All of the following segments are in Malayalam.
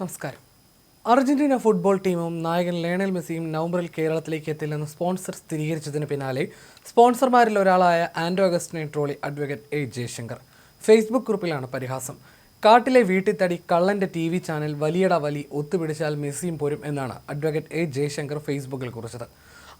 നമസ്കാരം. അർജന്റീന ഫുട്ബോൾ ടീമും നായകൻ ലയണൽ മെസ്സിയും നവംബറിൽ കേരളത്തിലേക്ക് എത്തില്ലെന്ന് സ്പോൺസർ സ്ഥിരീകരിച്ചതിന് പിന്നാലെ സ്പോൺസർമാരിൽ ഒരാളായ ആൻഡോ അഗസ്റ്റിനെ ട്രോളി അഡ്വക്കേറ്റ് എ ജയശങ്കർ. ഫേസ്ബുക്ക് ഗ്രൂപ്പിലാണ് പരിഹാസം. കാട്ടിലെ വീട്ടിത്തടി കള്ളന്റെ ടി വി ചാനൽ വലിയട വലി ഒത്തുപിടിച്ചാൽ മെസ്സിയും പോരും എന്നാണ് അഡ്വക്കേറ്റ് എ ജയശങ്കർ ഫേസ്ബുക്കിൽ കുറിച്ചത്.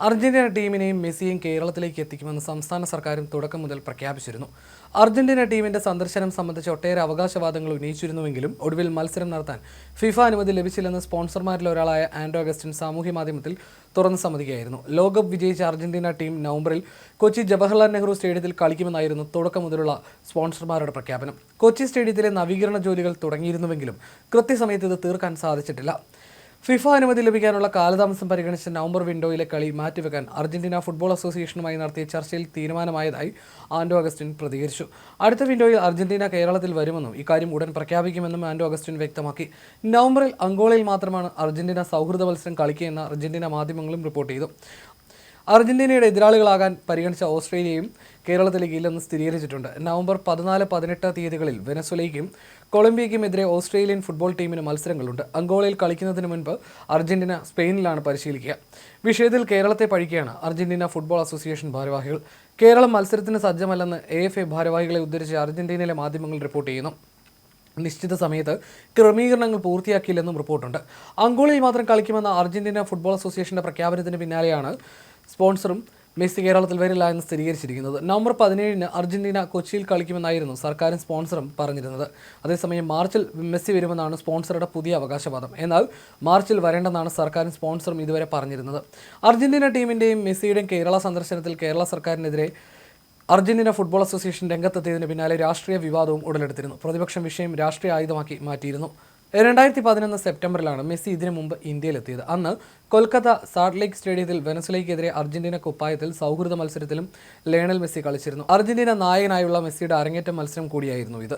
അർജന്റീന ടീമിനെയും മെസ്സിയും കേരളത്തിലേക്ക് എത്തിക്കുമെന്ന് സംസ്ഥാന സർക്കാരും തുടക്കം മുതൽ പ്രഖ്യാപിച്ചിരുന്നു. അർജന്റീന ടീമിന്റെ സന്ദർശനം സംബന്ധിച്ച് ഒട്ടേറെ അവകാശവാദങ്ങൾ ഉന്നയിച്ചിരുന്നുവെങ്കിലും ഒടുവിൽ മത്സരം നടത്താൻ ഫിഫ അനുമതി ലഭിച്ചില്ലെന്ന് സ്പോൺസർമാരിൽ ഒരാളായ ആൻഡ്രോ അഗസ്റ്റിൻ സാമൂഹ്യ മാധ്യമത്തിൽ തുറന്ന് സമ്മതിക്കുകയായിരുന്നു. ലോകകപ്പ് വിജയിച്ച അർജന്റീന ടീം നവംബറിൽ കൊച്ചി ജവഹർലാൽ നെഹ്റു സ്റ്റേഡിയത്തിൽ കളിക്കുമെന്നായിരുന്നു തുടക്കം മുതലുള്ള സ്പോൺസർമാരുടെ പ്രഖ്യാപനം. കൊച്ചി സ്റ്റേഡിയത്തിലെ നവീകരണ ജോലികൾ തുടങ്ങിയിരുന്നുവെങ്കിലും കൃത്യസമയത്ത് ഇത് തീർക്കാൻ സാധിച്ചിട്ടില്ല. ഫിഫ അനുമതി ലഭിക്കാനുള്ള കാലതാമസം പരിഗണിച്ച് നവംബർ വിൻഡോയിലെ കളി മാറ്റിവെക്കാൻ അർജന്റീന ഫുട്ബോൾ അസോസിയേഷനുമായി നടത്തിയ ചർച്ചയിൽ തീരുമാനമായതായി ആൻഡോ അഗസ്റ്റിൻ പ്രതികരിച്ചു. അടുത്ത വിൻഡോയിൽ അർജന്റീന കേരളത്തിൽ വരുമെന്നും ഇക്കാര്യം ഉടൻ പ്രഖ്യാപിക്കുമെന്നും ആൻഡോ അഗസ്റ്റിൻ വ്യക്തമാക്കി. നവംബറിൽ അങ്കോളയിൽ മാത്രമാണ് അർജന്റീന സൗഹൃദ മത്സരം കളിക്കുകയെന്ന് അർജന്റീന മാധ്യമങ്ങളും റിപ്പോർട്ട് ചെയ്തു. അർജന്റീനയുടെ എതിരാളികളാകാൻ പരിഗണിച്ച ഓസ്ട്രേലിയയും കേരളത്തിലേക്ക് ഇല്ലെന്ന് സ്ഥിരീകരിച്ചിട്ടുണ്ട്. നവംബർ പതിനാല് പതിനെട്ട് തീയതികളിൽ വെനസ്വലയ്ക്കും കൊളംബിയയ്ക്കുമെതിരെ ഓസ്ട്രേലിയൻ ഫുട്ബോൾ ടീമിന് മത്സരങ്ങളുണ്ട്. അങ്കോളയിൽ കളിക്കുന്നതിന് മുൻപ് അർജന്റീന സ്പെയിനിലാണ് പരിശീലിക്കുക. വിഷയത്തിൽ കേരളത്തെ പഴിക്കുകയാണ് അർജന്റീന ഫുട്ബോൾ അസോസിയേഷൻ ഭാരവാഹികൾ. കേരളം മത്സരത്തിന് സജ്ജമല്ലെന്ന് എ എഫ് എ ഭാരവാഹികളെ ഉദ്ധരിച്ച് അർജന്റീനയിലെ മാധ്യമങ്ങൾ റിപ്പോർട്ട് ചെയ്യുന്നു. നിശ്ചിത സമയത്ത് ക്രമീകരണങ്ങൾ പൂർത്തിയാക്കിയില്ലെന്നും റിപ്പോർട്ടുണ്ട്. അങ്കോളയിൽ മാത്രം കളിക്കുമെന്ന അർജന്റീന ഫുട്ബോൾ അസോസിയേഷന്റെ പ്രഖ്യാപനത്തിന് പിന്നാലെയാണ് സ്പോൺസറും മെസ്സി കേരളത്തിൽ വരില്ല എന്ന് സ്ഥിരീകരിച്ചിരിക്കുന്നത്. നവംബർ പതിനേഴിന് അർജന്റീന കൊച്ചിയിൽ കളിക്കുമെന്നായിരുന്നു സർക്കാരും സ്പോൺസറും പറഞ്ഞിരുന്നത്. അതേസമയം മാർച്ചിൽ മെസ്സി വരുമെന്നാണ് സ്പോൺസറുടെ പുതിയ അവകാശവാദം. എന്നാൽ മാർച്ചിൽ വരേണ്ടെന്നാണ് സർക്കാരും സ്പോൺസറും ഇതുവരെ പറഞ്ഞിരുന്നത്. അർജന്റീന ടീമിന്റെയും മെസ്സിയുടെയും കേരള സന്ദർശനത്തിൽ കേരള സർക്കാരിനെതിരെ അർജന്റീന ഫുട്ബോൾ അസോസിയേഷൻ രംഗത്തെത്തിയതിന് പിന്നാലെ രാഷ്ട്രീയ വിവാദവും ഉടലെടുത്തിരുന്നു. പ്രതിപക്ഷം വിഷയം രാഷ്ട്രീയ ആയുധമാക്കി മാറ്റിയിരുന്നു. രണ്ടായിരത്തി പതിനൊന്ന് സെപ്റ്റംബറിലാണ് മെസ്സി ഇതിനു മുമ്പ് ഇന്ത്യയിലെത്തിയത്. അന്ന് കൊൽക്കത്ത സാൾട്ട് ലേക്ക് സ്റ്റേഡിയത്തിൽ വെനസുലയ്ക്കെതിരെ അർജന്റീന കുപ്പായത്തിൽ സൗഹൃദ മത്സരത്തിലും ലയണൽ മെസ്സി കളിച്ചിരുന്നു. അർജന്റീന നായകനായുള്ള മെസ്സിയുടെ അരങ്ങേറ്റ മത്സരം കൂടിയായിരുന്നു ഇത്.